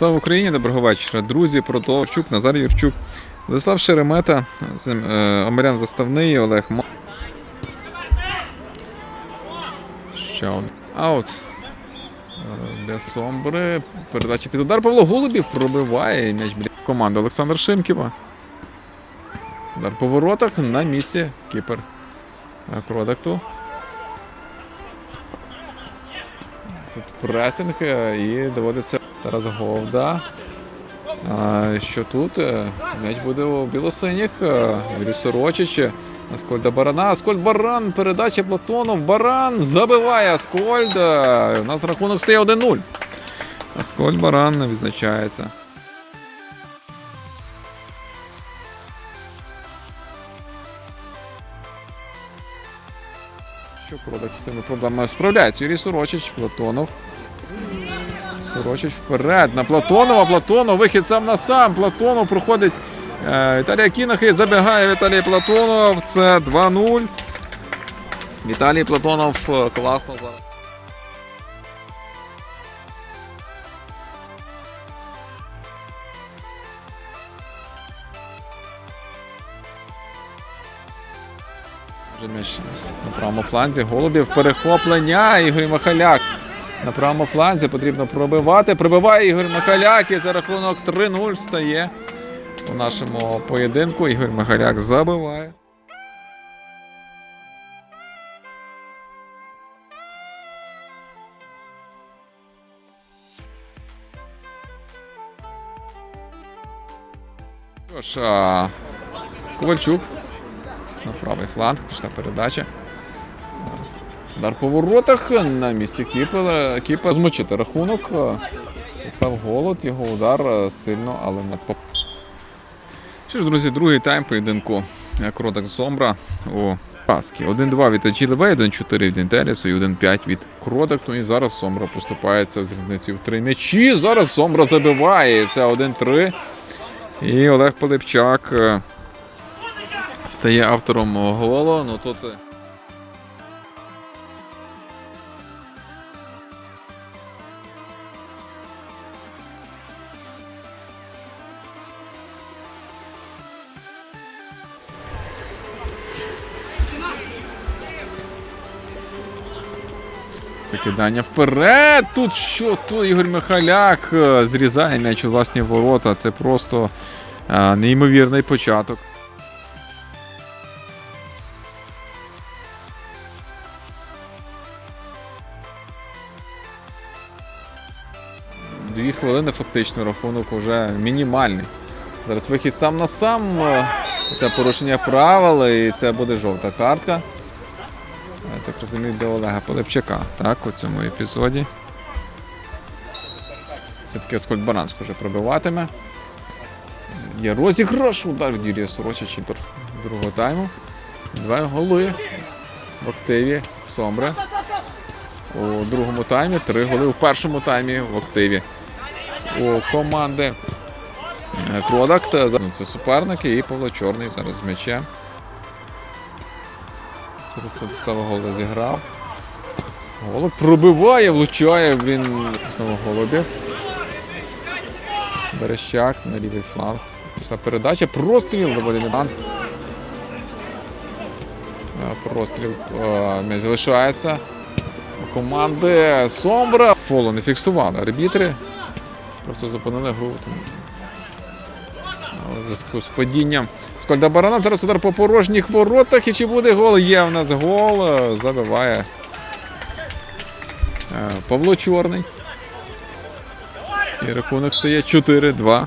Слава Україні, доброго вечора. Друзі, Протовчук, Назар Юрчук, Владислав Шеремета, е, Омелян Заставний, Олег Мо... Ще один. Аут. Е, Де Сомбри. Передача під удар. Павло Голубів пробиває м'яч біля команди Олександр Шимківа. Удар по воротах на місці кіпер е, продакту. Тут пресинг і доводиться Тарас Говда. Що тут? Е, М'яч буде у білосиніх. е, Юрій Сорочич. е, Аскольда Барана. Аскольд Баран. Передача Платонов. Баран забиває Аскольд. У нас рахунок стає 1-0. Аскольд Баран не відзначається. Що продакт з цими проблемами справляється? Юрій Сорочич, Платонов. Сорочич вперед на Платонова. Платонов, вихід сам на сам. Платонов проходить. Е, Віталія Кінахи забігає Віталій Платонов. Це 2-0. Віталій Платонов е, класно зараз. На правому фланзі. Голубів перехоплення. Ігор Махаляк. На правому фланзі потрібно пробивати. Пробиває Ігор Махаляк і за рахунок 3-0 стає у нашому поєдинку. Ігор Махаляк забиває. Що Ковальчук на правий фланг, пішла передача. Удар по воротах на місці Кіпера. Кіпер змочити рахунок. Став голод, його удар е, сильно, але не поп. Що ж, друзі, другий тайм поєдинку Кротак Зомбра у Паскі. 1-2 від Аджілеве, 1-4 від Інтерісу і 1-5 від Кротакту. І зараз Сомбра поступається з різницею в три м'ячі. Зараз Сомбра забиває. Це 1-3. І Олег Пилипчак е, стає автором голу. Ну тут. Закидання вперед. Тут що? Тут Ігор Михаляк е, зрізає м'яч у власні ворота. Це просто е, неймовірний початок. Дві хвилини фактично рахунок вже мінімальний. Зараз вихід сам на сам. е, Це порушення правил і це буде жовта картка. Розумію, до Олега Полипчака, так, у цьому епізоді. Все-таки Аскольд Баран схоже пробиватиме. Є розіграш, удар від Юрія Сорочича другого тайму. Два голи в активі Сомбре. У другому таймі три голи у першому таймі в активі у команди е, Продакт. Це суперники і Павло Чорний зараз з м'ячем. Через Владислава Голуб зіграв. Голуб пробиває, влучає, він знову голубів. Берещак на лівий фланг. Пішла передача. Простріл доволі не Простріл е, м'яч залишається. У команди Сомбра. Фолу не фіксували арбітри. Просто зупинили гру. Зв'язку з падінням Скольда Барана. Зараз удар по порожніх воротах. І чи буде гол? Є в нас гол. Забиває е, Павло Чорний. І рахунок стає 4-2